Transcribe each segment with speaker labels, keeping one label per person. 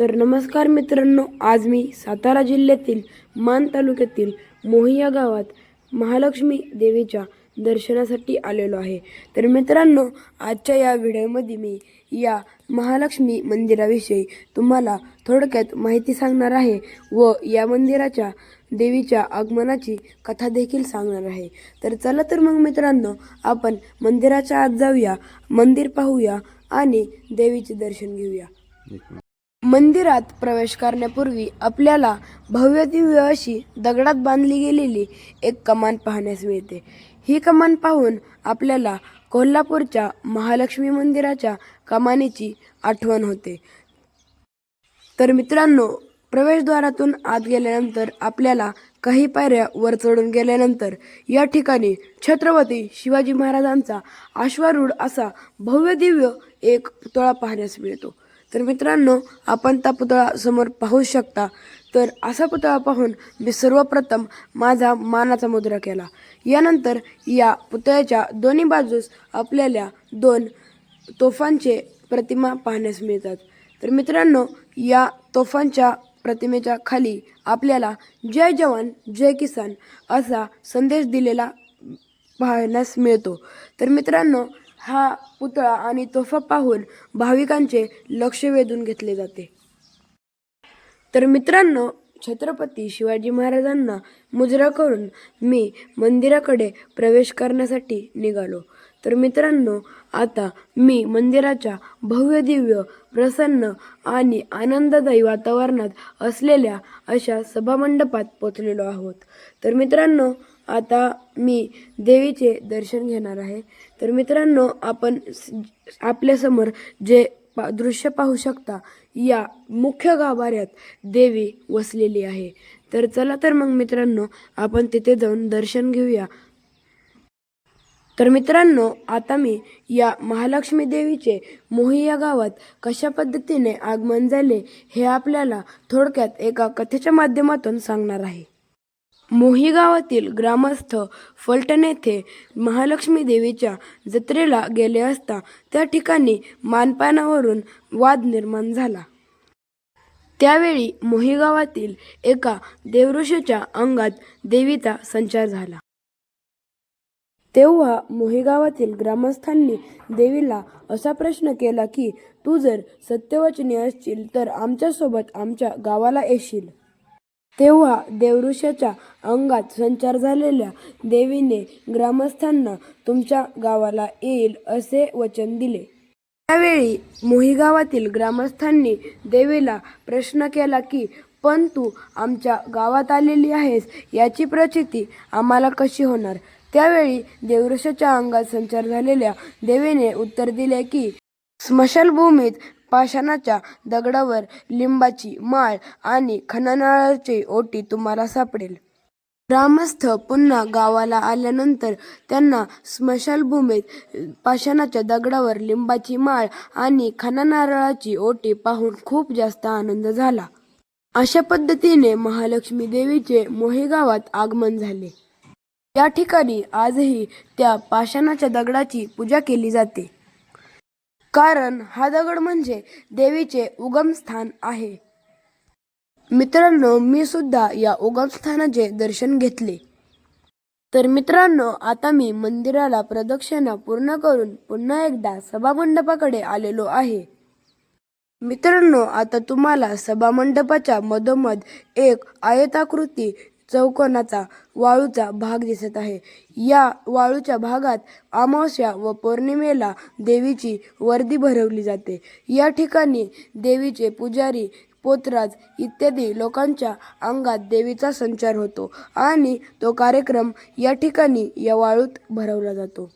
Speaker 1: तर नमस्कार मित्रांनो आज मी सातारा जिल्ह्यातील मान तालुक्यातील मोहिया गावात महालक्ष्मी देवीच्या दर्शनासाठी आलेलो आहे. तर मित्रांनो आजच्या या व्हिडिओमध्ये मी या महालक्ष्मी मंदिराविषयी तुम्हाला थोडक्यात माहिती सांगणार आहे व या मंदिराच्या देवीच्या आगमनाची कथा देखील सांगणार आहे. तर चला तर मग मित्रांनो आपण मंदिराच्या आत जाऊया मंदिर पाहूया आणि देवीचे दर्शन घेऊया. मंदिरात प्रवेश करण्यापूर्वी आपल्याला भव्य दिव्य अशी दगडात बांधली गेलेली एक कमान पाहण्यास मिळते. ही कमान पाहून आपल्याला कोल्हापूरच्या महालक्ष्मी मंदिराच्या कमानीची आठवण होते. तर मित्रांनो प्रवेशद्वारातून आत गेल्यानंतर आपल्याला काही पायऱ्या वर चढून गेल्यानंतर या ठिकाणी छत्रपती शिवाजी महाराजांचा अश्वारूढ असा भव्य दिव्य एक पुतळा पाहण्यास मिळतो. तर मित्रांनो आपण त्या पुतळा समोर पाहू शकता. तर असा पुतळा पाहून मी सर्वप्रथम माझा मानाचा मुद्रा केला. यानंतर या पुतळ्याच्या दोन्ही बाजूस आपल्याला दोन तोफांचे प्रतिमा पाहण्यास मिळतात. तर मित्रांनो या तोफांच्या प्रतिमेच्या खाली आपल्याला जय जवान जय किसान असा संदेश दिलेला पाहण्यास मिळतो. तर मित्रांनो हा पुतळा आणि तोफा पाहून भाविकांचे लक्ष वेधून घेतले जाते. तर मित्रांनो छत्रपती शिवाजी महाराजांना मुजरा करून मी मंदिराकडे प्रवेश करण्यासाठी निघालो. तर मित्रांनो आता मी मंदिराच्या भव्य दिव्य प्रसन्न आणि आनंददायी वातावरणात असलेल्या अशा सभामंडपात पोचलेलो आहोत. तर मित्रांनो आता मी देवीचे दर्शन घेणार आहे. तर मित्रांनो आपण आपल्यासमोर जे पा दृश्य पाहू शकता या मुख्य गाभाऱ्यात देवी वसलेली आहे. तर चला तर मग मित्रांनो आपण तिथे जाऊन दर्शन घेऊया. तर मित्रांनो आता मी या महालक्ष्मी देवीचे मोही या गावात कशा पद्धतीने आगमन झाले हे आपल्याला थोडक्यात एका कथेच्या माध्यमातून सांगणार आहे. मोही गावातील ग्रामस्थ फलटण येथे महालक्ष्मी देवीच्या जत्रेला गेले असता त्या ठिकाणी मानपानावरून वाद निर्माण झाला. त्यावेळी मोही गावातील एका देवऋषीच्या अंगात देवीचा संचार झाला. तेव्हा मोही गावातील ग्रामस्थांनी देवीला असा प्रश्न केला की तू जर सत्यवचनी असशील तर आमच्यासोबत आमच्या गावाला येशील. तेव्हा देवऋषाच्या अंगात संचार झालेल्या देवीने ग्रामस्थांना तुमच्या गावाला येईल असे वचन दिले. त्यावेळी मोही गावातील ग्रामस्थांनी देवीला प्रश्न केला की पण तू आमच्या गावात आलेली आहेस याची प्रचिती आम्हाला कशी होणार? त्यावेळी देवऋषाच्या अंगात संचार झालेल्या देवीने उत्तर दिले की स्मशानभूमीत पाषाणाच्या दगडावर लिंबाची माळ आणि खणनाळाची ओटी तुम्हाला सापडेल. ग्रामस्थ पुन्हा गावाला आल्यानंतर त्यांना स्मशानभूमीत पाषाणाच्या दगडावर लिंबाची माळ आणि खणनारळाची ओटी पाहून खूप जास्त आनंद झाला. अशा पद्धतीने महालक्ष्मी देवीचे मोही गावात आगमन झाले. या ठिकाणी आजही त्या पाषाणाच्या दगडाची पूजा केली जाते. कारण हा दगड म्हणजे देवीचे उगमस्थान आहे. मित्रांनो मी सुद्धा या उगमस्थानाचे दर्शन घेतले. तर मित्रांनो आता मी मंदिराला प्रदक्षिणा पूर्ण करून पुन्हा एकदा सभामंडपाकडे आलेलो आहे. मित्रांनो आता तुम्हाला सभामंडपाच्या मधोमध एक आयताकृती चौकोनाचा वाळूचा भाग दिसत आहे. या वाळूच्या भागात अमावस्या व पौर्णिमेला देवीची वर्दी भरवली जाते. या ठिकाणी देवीचे पुजारी पोतराज इत्यादी लोकांच्या अंगात देवीचा संचार होतो आणि तो कार्यक्रम या ठिकाणी या वाळूत भरवला जातो.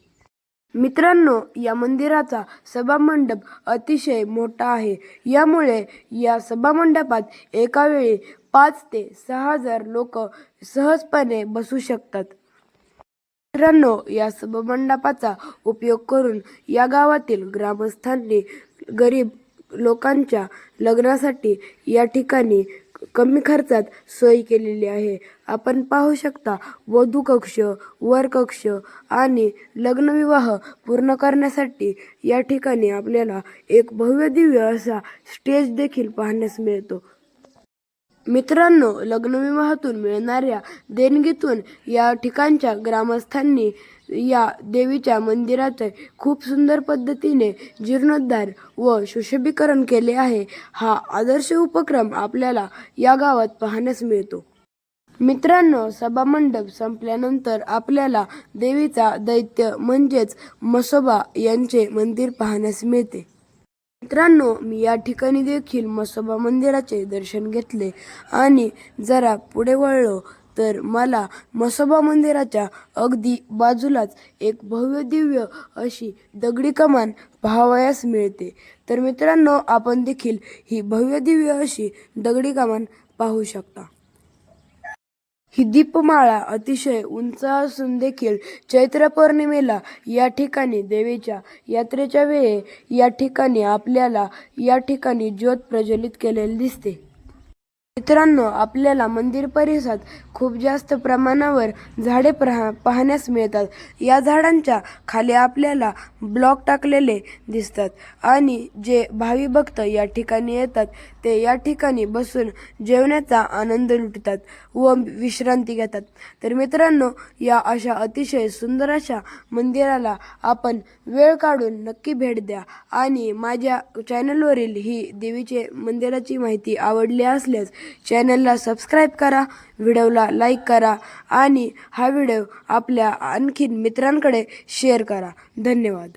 Speaker 1: मित्रांनो या मंदिराचा सभामंडप अतिशय मोठा आहे. यामुळे या सभामंडपात एकावेळी पाच ते सहा हजार लोक सहजपणे बसू शकतात. मित्रांनो या सभामंडपाचा उपयोग करून या गावातील ग्रामस्थांनी गरीब लोकांच्या लग्नासाठी या ठिकाणी कमी खर्चात सोय केलेली आहे. आपण पाहू शकता वधू कक्ष वर कक्ष आणि लग्नविवाह पूर्ण करण्यासाठी या ठिकाणी आपल्याला एक भव्य दिव्य असा स्टेज देखील पाहण्यास मिळतो. मित्रांनो लग्नविवाहातून मिळणाऱ्या देणगीतून या ठिकाणच्या ग्रामस्थांनी या देवीच्या मंदिराचे खूप सुंदर पद्धतीने जीर्णोद्धार व सुशोभीकरण केले आहे. हा आदर्श उपक्रम आपल्याला या गावात पाहण्यास मिळतो. मित्रांनो सभामंडप संपल्यानंतर आपल्याला देवीचा दैत्य म्हणजेच मसोबा यांचे मंदिर पाहण्यास मिळते. मित्रांनो मी या ठिकाणी देखील मसोबा मंदिराचे दर्शन घेतले. आणि जरा पुढे वळलो तर मला मसोबा मंदिराच्या अगदी बाजूलाच एक भव्य दिव्य अशी दगडी कमान पाहावयास मिळते. तर मित्रांनो आपण देखील ही भव्य दिव्य अशी दगडी कमान पाहू शकता. ही दीपमाळा अतिशय उंच असून देखील चैत्र पौर्णिमेला या ठिकाणी देवीच्या यात्रेच्या वेळी या ठिकाणी आपल्याला या ठिकाणी ज्योत प्रज्वलित केलेली दिसते. मित्रांनो आपल्याला मंदिर परिसरात खूप जास्त प्रमाणावर झाडे प्रहा पाहण्यास मिळतात. या झाडांच्या खाली आपल्याला ब्लॉक टाकलेले दिसतात आणि जे भावी भक्त या ठिकाणी येतात ते या ठिकाणी बसून जेवण्याचा आनंद लुटतात व विश्रांती घेतात. तर मित्रांनो या अशा अतिशय सुंदर अशा मंदिराला आपण वेळ काढून नक्की भेट द्या आणि माझ्या चॅनलवरील ही देवीचे मंदिराची माहिती आवडली असल्यास चॅनलला सबस्क्राईब करा व्हिडिओला लाईक करा आणि हा व्हिडिओ आपल्या आणखीन मित्रांकडे शेअर करा. धन्यवाद.